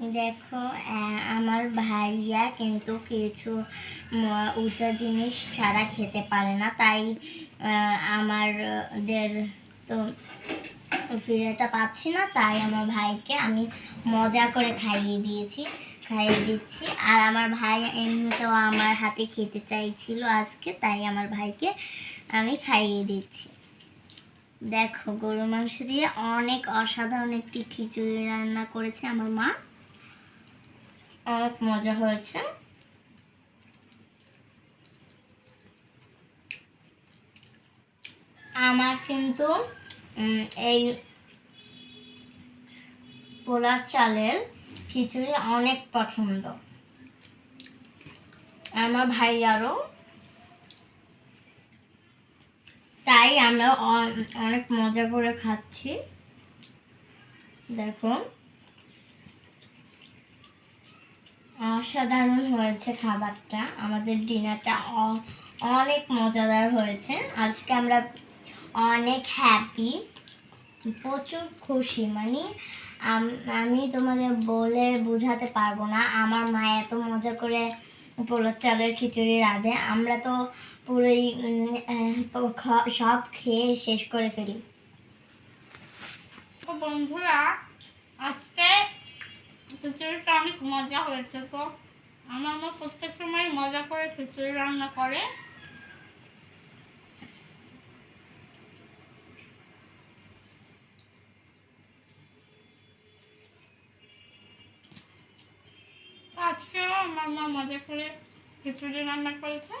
দেখো আমার ভাইয়া কিন্তু কিছু উঁচা জিনিস ছাড়া খেতে পারে না। তাই আহ, আমাদের তো ফিরেটা পাচ্ছি না তাই আমার ভাইকে আমি মজা করে খাইয়ে দিয়েছি খাইয়ে দিচ্ছি। আর আমার ভাই এমনিতেও আমার হাতে খেতে চাইছিল আজকে তাই আমার ভাইকে আমি খাইয়ে দিচ্ছি। দেখো গরু মাংস দিয়ে অনেক অসাধারণ একটি খিচুড়ি রান্না করেছে আমার মা। অনেক মজা হয়েছে। আমার কিন্তু এই পোলার চালের খিচুড়ি অনেক পছন্দ। আমার ভাই আরও। তাই আমরা অনেক মজা করে খাচ্ছি। দেখো অসাধারণ হয়েছে খাবারটা। আমাদের ডিনারটা অনেক মজাদার হয়েছে। আজকে আমরা অনেক হ্যাপি প্রচুর খুশি। মানে আমি তোমাদের বলে বোঝাতে পারব না। আমার মা এত মজা করে পোলার চালের খিচুড়ি রাঁধে। আমরা তো পুরোই সব খেয়ে শেষ করে ফেলি। বন্ধুরা খিচুড়িটা অনেক মজা হয়েছে তো। আমার মা প্রত্যেক সময় মজা করে খিচুড়ি রান্না করে। আজকেও আমার মা মজা করে খিচুড়ি রান্না করেছে।